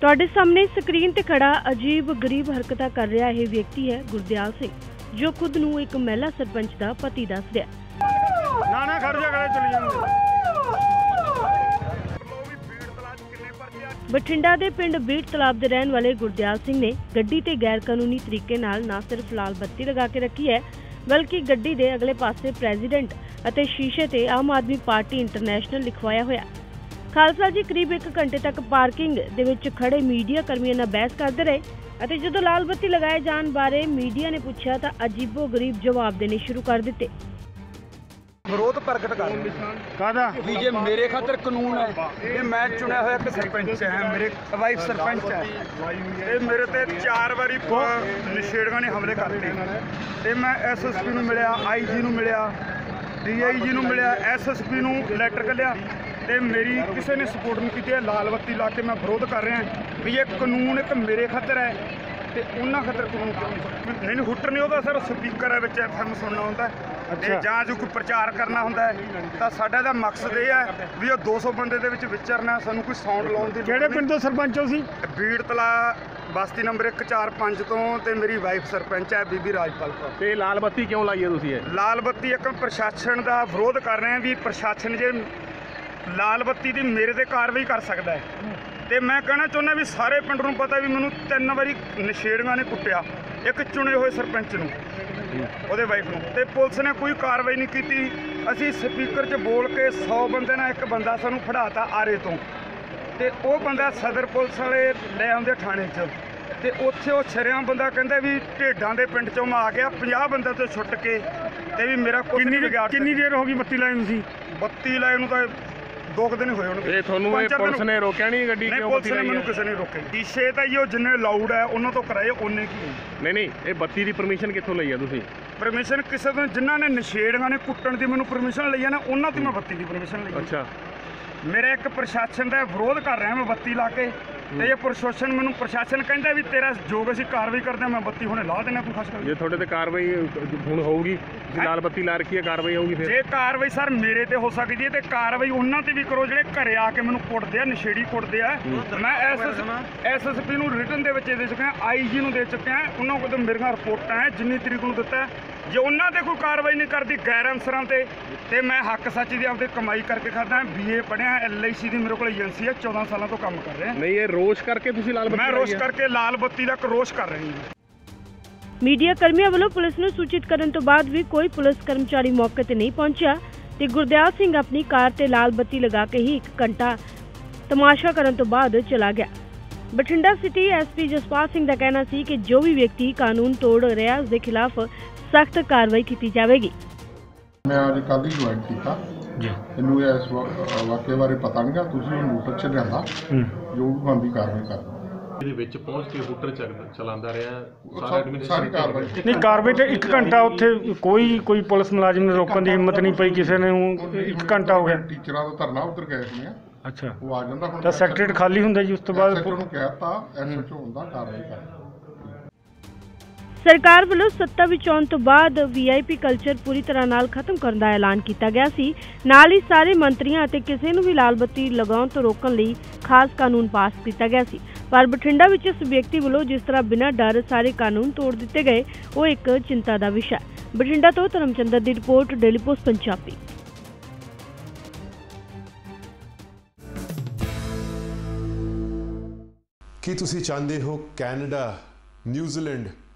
ਤੁਹਾਡੇ ਸਾਹਮਣੇ ਸਕਰੀਨ ਤੇ ਖੜਾ ਅਜੀਬ ਗਰੀਬ ਹਰਕਤਾਂ ਕਰ ਰਿਹਾ ਇਹ ਵਿਅਕਤੀ ਹੈ ਗੁਰਦਿਆਲ ਸਿੰਘ ਜੋ ਖੁਦ ਨੂੰ ਇੱਕ ਮਹਿਲਾ ਸਰਪੰਚ ਦਾ ਪਤੀ ਦੱਸ ਰਿਹਾ। ਹੈ ਨਾ ਨਾ ਖੜ ਜਾ ਕਰੇ ਚਲੀ ਜਾਂਦੇ। ਬਠਿੰਡਾ ਦੇ ਪਿੰਡ ਬੀੜ ਤਲਾਬ ਦੇ ਰਹਿਣ ਵਾਲੇ ਗੁਰਦਿਆਲ ਸਿੰਘ ਨੇ ਗੱਡੀ ਤੇ ਗੈਰ ਕਾਨੂੰਨੀ ਤਰੀਕੇ ਨਾਲ ਨਾ ਸਿਰਫ ਲਾਲ ਬੱਤੀ ਲਗਾ ਕੇ ਰੱਖੀ ਹੈ ਬਲਕਿ ਗੱਡੀ ਦੇ ਅਗਲੇ ਪਾਸੇ ਪ੍ਰੈਜ਼ੀਡੈਂਟ ਅਤੇ ਸ਼ੀਸ਼ੇ ਤੇ ਆਮ ਆਦਮੀ ਪਾਰਟੀ ਇੰਟਰਨੈਸ਼ਨਲ ਲਿਖਵਾਇਆ ਹੋਇਆ। ਖਾਲਸਾ ਜੀ ਕਰੀਬ 1 ਘੰਟੇ ਤੱਕ ਪਾਰਕਿੰਗ ਦੇ ਵਿੱਚ ਖੜੇ ਮੀਡੀਆ ਕਰਮੀਆਂ ਨਾਲ ਬਹਿਸ ਕਰਦੇ ਰਹੇ ਅਤੇ ਜਦੋਂ ਲਾਲ ਬੱਤੀ ਲਗਾਏ ਜਾਣ ਬਾਰੇ ਮੀਡੀਆ ਨੇ ਪੁੱਛਿਆ ਤਾਂ ਅਜੀਬੋ ਗਰੀਬ ਜਵਾਬ ਦੇਣੇ ਸ਼ੁਰੂ ਕਰ ਦਿੱਤੇ। ਵਿਰੋਧ ਪ੍ਰਗਟ ਕਰ ਕਾਦਾ ਵੀ ਜੇ ਮੇਰੇ ਖਾਤਰ ਕਾਨੂੰਨ ਹੈ ਤੇ ਮੈਂ ਚੁਣਿਆ ਹੋਇਆ ਇੱਕ ਸਰਪੰਚ ਹੈ ਮੇਰੇ ਵਾਈਫ ਸਰਪੰਚ ਹੈ ਇਹ ਮੇਰੇ ਤੇ ਚਾਰ ਵਾਰੀ ਨਸ਼ੇੜੀਆਂ ਨੇ ਹਮਲੇ ਕਰਤੇ। ਤੇ ਮੈਂ ਐਸਐਸਪੀ ਨੂੰ ਮਿਲਿਆ ਆਈਜੀ ਨੂੰ ਮਿਲਿਆ ਡੀਆਈਜੀ ਨੂੰ ਮਿਲਿਆ ਐਸਐਸਪੀ ਨੂੰ ਲੈਟਰ ਕੱਲਿਆ ਤੇ ਮੇਰੀ ਕਿਸੇ ਨੇ ਸਪੋਰਟ ਨਹੀਂ ਕੀਤੀ ਹੈ ਲਾਲ ਬੱਤੀ ਲਾ ਕੇ ਮੈਂ ਵਿਰੋਧ ਕਰ ਰਿਹਾ ਵੀ ਇਹ ਕਾਨੂੰਨ ਇੱਕ ਮੇਰੇ ਖਾਤਰ ਹੈ ਤੇ ਉਹਨਾਂ ਖਾਤਰ ਕਾਨੂੰਨ ਕਿਉਂ ਨਹੀਂ ਨਹੀਂ ਹੁੱਟਰ ਨਹੀਂ ਉਹਦਾ ਸਰ ਸਪੀਕਰ ਹੈ ਵਿੱਚ ਐਫਐਮ ਸੁਣਨਾ ਹੁੰਦਾ ਹੈ। ਤੇ ਜਾਂ ਜੋ ਕੋਈ ਪ੍ਰਚਾਰ ਕਰਨਾ ਹੁੰਦਾ ਹੈ ਤਾਂ ਸਾਡਾ ਦਾ ਮਕਸਦ ਇਹ ਹੈ ਵੀ ਉਹ 200 ਬੰਦੇ ਦੇ ਵਿੱਚ ਵਿਚਰਨਾ ਸਾਨੂੰ ਕੋਈ ਸਾਊਂਡ ਲਾਉਣ ਦੀ ਕਿਹੜੇ ਪਿੰਡ ਤੋਂ ਸਰਪੰਚ ਹੋ ਸੀ ਬੀੜ ਤਲਾ ਬਸਤੀ ਨੰਬਰ 145 ਤੋਂ ਤੇ ਮੇਰੀ ਵਾਈਫ ਸਰਪੰਚ ਹੈ ਬੀਬੀ ਰਾਜਪਾਲ ਕੌਰ। ਤੇ ਲਾਲ ਬੱਤੀ ਕਿਉਂ ਲਾਈ ਹੈ ਤੁਸੀਂ ਇਹ? ਲਾਲ ਬੱਤੀ ਇੱਕ ਪ੍ਰਸ਼ਾਸਨ ਦਾ ਵਿਰੋਧ ਕਰ ਰਹੇ ਹਾਂ ਵੀ ਪ੍ਰਸ਼ਾਸਨ ਜੇ ਲਾਲ ਬੱਤੀ ਦੀ ਮੇਰੇ ਤੇ ਕਾਰਵਾਈ ਕਰ ਸਕਦਾ ਹੈ। ਤੇ ਮੈਂ ਕਹਿਣਾ ਚਾਹੁੰਦਾ ਵੀ ਸਾਰੇ ਪਿੰਡ ਨੂੰ ਪਤਾ ਵੀ ਮੈਨੂੰ ਤਿੰਨ ਵਾਰੀ ਨਸ਼ੇੜੀਆਂ ਨੇ ਕੁੱਟਿਆ। ਇੱਕ ਚੁਣੇ ਹੋਏ ਸਰਪੰਚ ਨੂੰ ਉਹਦੇ ਵਾਈਫ ਨੂੰ। ਤੇ ਪੁਲਿਸ ਨੇ ਕੋਈ ਕਾਰਵਾਈ ਨਹੀਂ ਕੀਤੀ। ਅਸੀਂ ਸਪੀਕਰ 'ਚ ਬੋਲ ਕੇ 100 ਬੰਦੇ ਨਾਲ ਇੱਕ ਬੰਦਾ ਸਾਨੂੰ ਫੜਾਤਾ ਆਰੇ ਤੋਂ। ਤੇ ਉਹ ਬੰਦਾ ਸਦਰ ਪੁਲਿਸ ਵਾਲੇ ਲੈ ਆਉਂਦੇ ਥਾਣੇ 'ਚ। ਤੇ ਉੱਥੇ ਉਹ ਛਰਿਆਂ ਬੰਦਾ ਕਹਿੰਦਾ ਵੀ ਢੇਡਾਂ ਦੇ ਪਿੰਡ 'ਚੋਂ ਮੈਂ ਆ ਗਿਆ 50 ਬੰਦੇ ਤੋਂ ਛੁੱਟ ਕੇ। ਤੇ ਵੀ ਮੇਰਾ ਕੁਝ ਨਹੀਂ ਵਿਗਾੜ ਕਿੰਨੀ ਦੇਰ ਹੋ ਗਈ ਬੱਤੀ ਲਾਏ ਨੂੰ ਸੀ? ਬੱਤੀ ਲਾਏ ਨੂੰ ਤਾਂ ਦੋ ਕੁ ਦਿਨ ਹੋਏ ਹੋਣਗੇ। ਇਹ ਤੁਹਾਨੂੰ ਇਹ ਪੰਜ ਚਾਰ ਦਿਨ ਪੁਲਿਸ ਨੇ ਰੋਕਿਆ ਨਹੀਂ ਗੱਡੀ ਨਹੀਂ ਕਿਉਂ ਪੁਲਿਸ ਬੱਤੀ ਨੇ ਲਾਈ ਮੈਨੂੰ ਹੈ? ਕਿਸੇ ਨੇ ਰੋਕੇ ਸ਼ੀਸ਼ੇ ਤਾਂ ਜੀ ਉਹ ਜਿੰਨੇ ਲਾਊਡ ਹੈ ਉਹਨਾਂ ਤੋਂ ਕਰਾਏ ਉਹਨੇ ਕੀ ਨਹੀਂ ਨਹੀਂ ਇਹ ਬੱਤੀ ਦੀ ਪਰਮਿਸ਼ਨ ਕਿੱਥੋਂ ਲਈ ਹੈ ਤੁਸੀਂ? ਪਰਮਿਸ਼ਨ ਕਿਸੇ ਤੋਂ ਜਿਨ੍ਹਾਂ ਨੇ ਨਸ਼ੇੜੀਆਂ ਨੇ ਕੁੱਟਣ ਦੀ ਮੈਨੂੰ ਪਰਮਿਸ਼ਨ ਲਈ ਹੈ ਨਾ ਉਹਨਾਂ ਤੋਂ ਮੈਂ ਬੱਤੀ ਦੀ ਪਰਮਿਸ਼ਨ ਲਈ ਹੈ। ਅੱਛਾ। ਮੇਰੇ ਇੱਕ ਪ੍ਰਸ਼ਾਸਨ ਦਾ ਵਿਰੋਧ ਕਰ ਰਿਹਾ ਮੈਂ ਬੱਤੀ ਲਾ ਕੇ। ਤੇ ਇਹ ਪ੍ਰਸ਼ਾਸਨ ਮੈਨੂੰ ਪ੍ਰਸ਼ਾਸਨ ਕਹਿੰਦਾ ਵੀ ਤੇਰਾ ਜੋ ਅਸੀਂ ਕਾਰਵਾਈ ਕਰਦੇ ਹਾਂ ਮੈਂ ਬੱਤੀ ਹੁਣੇ ਲਾ ਦੇਣਾ ਕੋਈ ਖਾਸ ਜੇ ਤੁਹਾਡੇ ਤੇ ਕਾਰਵਾਈ ਹੁਣ ਹੋਊਗੀ ਤੁਸੀਂ ਲਾਲ ਬੱਤੀ ਲਾ ਰੱਖੀ ਹੈ ਕਾਰਵਾਈ ਹੋਊਗੀ ਫਿਰ? ਜੇ ਕਾਰਵਾਈ ਸਰ ਮੇਰੇ ਤੇ ਹੋ ਸਕਦੀ ਹੈ ਤੇ ਕਾਰਵਾਈ ਉਹਨਾਂ ਤੇ ਵੀ ਕਰੋ ਜਿਹੜੇ ਘਰੇ ਆ ਕੇ ਮੈਨੂੰ ਕੁੱਟਦੇ ਆ ਨਸ਼ੇੜੀ ਕੁੱਟਦੇ ਆ। ਮੈਂ ਐਸਐਸ ਐਸਐਸਪੀ ਨੂੰ ਰਿਟਨ ਦੇ ਵਿੱਚ ਦੇ ਚੁੱਕਿਆ ਆਈਜੀ ਨੂੰ ਦੇ ਚੁੱਕਿਆ ਉਹਨਾਂ ਕੋਲ ਤਾਂ ਮੇਰੀਆਂ ਰਿਪੋਰਟਾਂ ਹੈ ਜਿੰਨੀ ਤਰੀਕ ਨੂੰ ਦਿੱਤਾ ਹੈ। ਜੇ ਉਹਨਾਂ ਤੇ ਕੋਈ ਕਾਰਵਾਈ ਨਹੀਂ ਕਰਦੀ ਗੈਰ ਅਨਸਰਾਂ ਤੇ ਤੇ ਮੈਂ ਹੱਕ ਸੱਚ ਦੀ ਆਪਦੇ ਕਮਾਈ ਕਰਕੇ ਖਾਦਾ ਬੀਏ ਪੜਿਆ ਐਲਆਈਸੀ ਦੀ ਮੇਰੇ ਕੋਲ ਏਜੰਸੀ ਹੈ 14 ਸਾਲਾਂ ਤੋਂ ਕੰਮ ਕਰ ਰਿਹਾ ਨਹੀਂ ਇਹ ਰੋਸ਼ ਕਰਕੇ ਤੁਸੀਂ ਲਾਲ ਬੱਤੀ ਮੈਂ ਰੋਸ਼? ਕਰਕੇ ਲਾਲ ਬੱਤੀ ਦਾ ਰੋਸ਼ ਕਰ ਰਹੀ ਹਾਂ। ਮੀਡੀਆ ਕਰਮੀਆਂ ਵੱਲੋਂ ਪੁਲਿਸ ਨੂੰ ਸੂਚਿਤ ਕਰਨ ਤੋਂ ਬਾਅਦ ਵੀ ਕੋਈ ਪੁਲਿਸ ਕਰਮਚਾਰੀ ਮੌਕੇ ਤੇ ਨਹੀਂ ਪਹੁੰਚਿਆ ਤੇ ਗੁਰਦਿਆਲ ਸਿੰਘ ਆਪਣੀ ਕਾਰ ਤੇ ਲਾਲ ਬੱਤੀ ਲਗਾ ਕੇ ਹੀ 1 ਘੰਟਾ ਤਮਾਸ਼ਾ ਕਰਨ ਤੋਂ ਬਾਅਦ ਚਲਾ ਗਿਆ। ਬਠਿੰਡਾ ਸਿਟੀ ਐਸਪੀ ਜਸਪਾਲ ਸਿੰਘ ਦਾ ਕਹਿਣਾ ਸੀ ਕਿ ਜੋ ਵੀ ਵਿਅਕਤੀ ਕਾਨੂੰਨ ਤੋੜ ਰਿਹਾ ਉਸ ਦੇ ਖਿਲਾਫ ਸਖਤ ਕਾਰਵਾਈ ਕੀਤੀ ਜਾਵੇਗੀ। ਮੈਂ ਅੱਜ ਕੱਲ੍ਹ ਹੀ ਜੁਆਇਨ ਕੀਤਾ। ਜੀ। ਇਹਨੂੰ ਇਸ ਵਾ- ਵਾਕਿਏ ਬਾਰੇ ਪਤਾ ਨਹੀਂਗਾ ਤੁਸੀਂ ਉਹ ਨੋਟਿਸ ਚ ਲਿਆਂਦਾ ਜੋ ਵੀ ਬੰਦੀ ਕਾਰਵਾਈ ਕਰਦਾ ਇਹਦੇ ਵਿੱਚ ਪਹੁੰਚ ਕੇ ਹੂਟਰ ਚੱਲ- ਚਲਾਉਂਦਾ ਰਿਹਾ ਸਾਰਾ ਸਾਰੀ ਐਡਮਿਨਿਸਟ੍ਰੇਸ਼ਨ ਕਾਰਵਾਈ। ਨਹੀਂ ਕਾਰਵਾਈ ਤੇ 1 ਘੰਟਾ ਉੱਥੇ ਕੋਈ ਕੋਈ ਪੁਲਿਸ ਮੁਲਾਜ਼ਮ ਨੇ ਰੋਕਣ ਦੀ ਹਿੰਮਤ ਨਹੀਂ ਪਈ ਕਿਸੇ ਨੇ 1 ਘੰਟਾ ਹੋ ਗਿਆ। ਟੀਚਰਾਂ ਦਾ ਧਰਨਾ ਉਧਰ ਗਏ ਹੋਏ ਆ ਅੱਛਾ। ਉਹ ਆ ਜਾਂਦਾ ਹੁਣ ਤਾਂ ਸੈਕਟਰੀਟ ਖਾਲੀ ਹੁੰਦਾ ਜੀ ਉਸ ਤੋਂ ਬਾਅਦ ਨੂੰ ਕਹਿਤਾ ਐਸਐਚਓ ਹੁੰਦਾ ਕਾਰਵਾਈ ਕਰ ਸਰਕਾਰ ਵੱਲੋਂ ਸੱਤਾ ਵਿੱਚ ਆਉਣ ਤੋਂ ਬਾਅਦ ਵੀਆਈਪੀ ਕਲਚਰ ਪੂਰੀ ਤਰ੍ਹਾਂ ਨਾਲ ਖਤਮ ਕਰਨ ਦਾ ਐਲਾਨ ਕੀਤਾ ਗਿਆ ਸੀ। ਨਾਲ ਹੀ ਸਾਰੇ ਮੰਤਰੀਆਂ ਅਤੇ ਕਿਸੇ ਨੂੰ ਵੀ ਲਾਲ ਬੱਤੀ ਲਗਾਉਣ ਤੋਂ ਰੋਕਣ ਲਈ ਖਾਸ ਕਾਨੂੰਨ ਪਾਸ ਕੀਤਾ ਗਿਆ ਸੀ। ਪਰ ਬਠਿੰਡਾ ਵਿੱਚ ਇਸ ਵਿਅਕਤੀ ਵੱਲੋਂ ਜਿਸ ਤਰ੍ਹਾਂ ਬਿਨਾਂ ਡਰ ਸਾਰੇ ਕਾਨੂੰਨ ਤੋੜ ਦਿੱਤੇ ਗਏ, ਉਹ ਇੱਕ ਚਿੰਤਾ ਦਾ ਵਿਸ਼ਾ ਬਠਿੰਡਾ ਤੋਂ ਧਰਮਚੰਦਰ ਦੀ ਰਿਪੋਰਟ, ਡੇਲੀ ਪੋਸਟ, ਪੰਜਾਬੀ। ਕੀ ਤੁਸੀਂ ਚਾਹੁੰਦੇ ਹੋ ਕੈਨੇਡਾ, ਨਿਊਜ਼ੀਲੈਂਡ